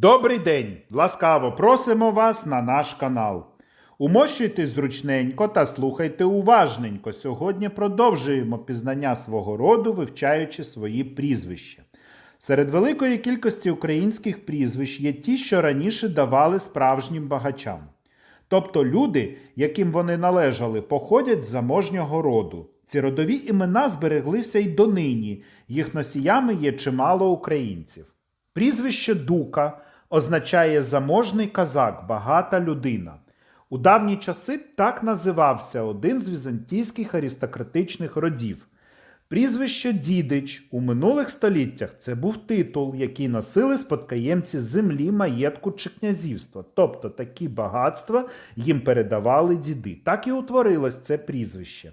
Добрий день! Ласкаво просимо вас на наш канал. Умощуйтесь зручненько та слухайте уважненько. Сьогодні продовжуємо пізнання свого роду, вивчаючи свої прізвища. Серед великої кількості українських прізвищ є ті, що раніше давали справжнім багачам. Тобто люди, яким вони належали, походять з заможнього роду. Ці родові імена збереглися й донині, їх носіями є чимало українців. Прізвище Дука означає заможний казак, багата людина. У давні часи так називався один з візантійських аристократичних родів. Прізвище Дідич у минулих століттях це був титул, який носили спадкоємці землі, маєтку чи князівства. Тобто такі багатства їм передавали діди. Так і утворилось це прізвище.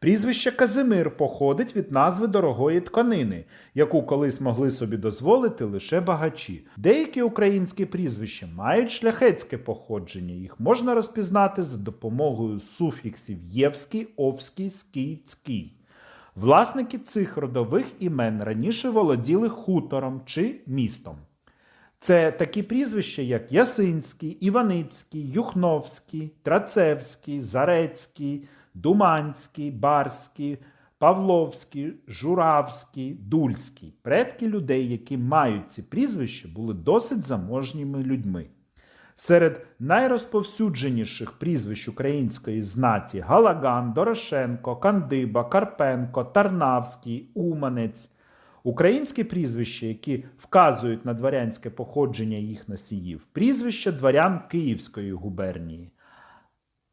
Прізвище Казимир походить від назви дорогої тканини, яку колись могли собі дозволити лише багачі. Деякі українські прізвища мають шляхетське походження. Їх можна розпізнати за допомогою суфіксів євський, овський, ський, цький. Власники цих родових імен раніше володіли хутором чи містом. Це такі прізвища, як Ясинський, Іваницький, Юхновський, Трацевський, Зарецький, Думанський, Барський, Павловський, Журавський, Дульський. Предки людей, які мають ці прізвища, були досить заможніми людьми. Серед найрозповсюдженіших прізвищ української знаті Галаган, Дорошенко, Кандиба, Карпенко, Тарнавський, Уманець. Українські прізвища, які вказують на дворянське походження їх носіїв, прізвища дворян Київської губернії.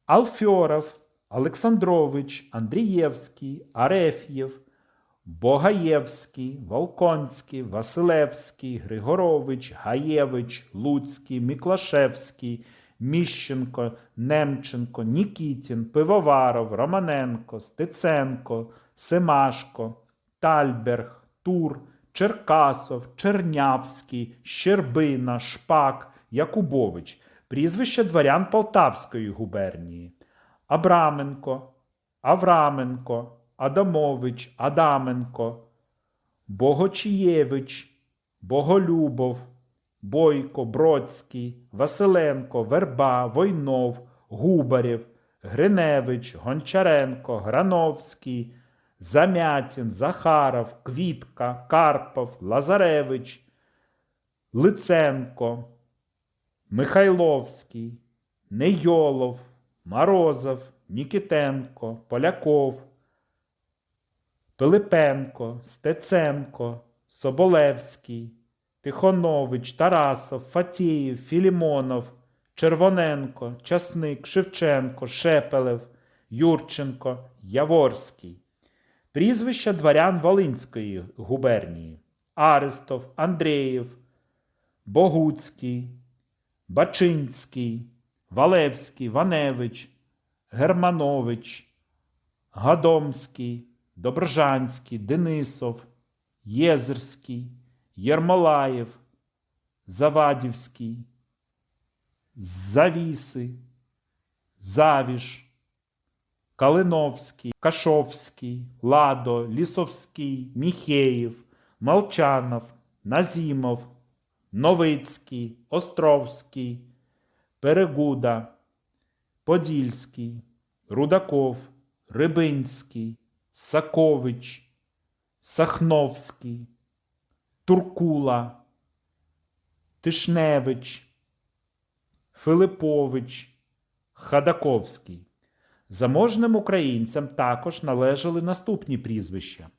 Алфьоров, Олександрович, Андрієвський, Ареф'єв, Богаєвський, Волконський, Василевський, Григорович, Гаєвич, Луцький, Міклашевський, Міщенко, Немченко, Нікітін, Пивоваров, Романенко, Стеценко, Семашко, Тальберг, Тур, Черкасов, Чернявський, Щербина, Шпак, Якубович, прізвища дворян Полтавської губернії, Абраменко, Авраменко, Адамович, Адаменко, Богочієвич, Боголюбов, Бойко, Бродський, Василенко, Верба, Войнов, Губарєв, Гриневич, Гончаренко, Грановський, Замятін, Захаров, Квітка, Карпов, Лазаревич, Лиценко, Михайловський, Нейолов, Морозов, Нікітенко, Поляков, Пилипенко, Стеценко, Соболевський, Тихонович, Тарасов, Фатіїв, Філімонов, Червоненко, Часник, Шевченко, Шепелев, Юрченко, Яворський. Прізвища дворян Волинської губернії Арестов, Андрієв, Богуцький, Бачинський, Валевський, Ваневич, Германович, Гадомський, Добржанський, Денисов, Єзерський, Єрмолаєв, Завадівський, Завіси, Завіш, Калиновський, Кашовський, Ладо, Лісовський, Міхеєв, Молчанов, Назімов, Новицький, Островський, Перегуда, Подільський, Рудаков, Рибинський, Сакович, Сахновський, Туркула, Тишневич, Филипович, Хадаковський. Заможним українцям також належали наступні прізвища: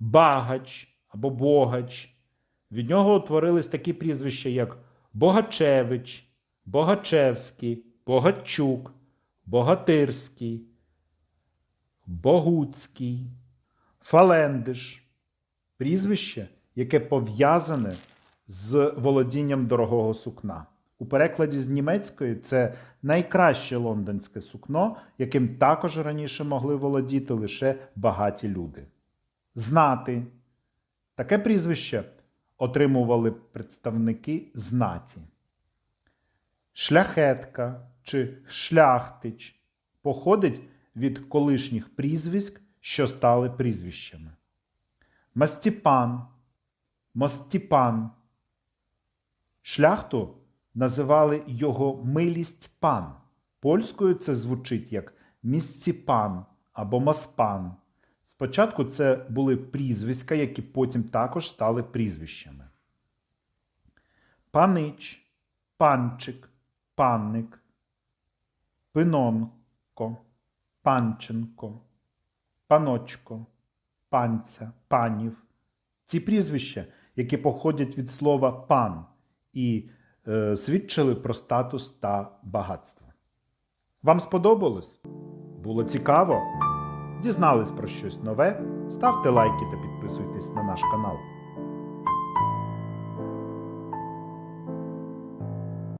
Багач або Богач. Від нього утворились такі прізвища, як Богачевич, Богачевський, Богачук, Богатирський, Богуцький, Фалендиш. Прізвище, яке пов'язане з володінням дорогого сукна. У перекладі з німецької це найкраще лондонське сукно, яким також раніше могли володіти лише багаті люди. Знати. Таке прізвище отримували представники знаті. Шляхетка чи шляхтич походить від колишніх прізвиськ, що стали прізвищами. Мастіпан, Мостіпан, Шляхту називали його милість пан. Польською це звучить як місціпан або маспан. Спочатку це були прізвиська, які потім також стали прізвищами. Панич, панчик, панник, пинонко, панченко, паночко, панця, панів. Ці прізвища, які походять від слова пан і е, свідчили про статус та багатство. Вам сподобалось? Було цікаво? Дізнались про щось нове? Ставте лайки та підписуйтесь на наш канал.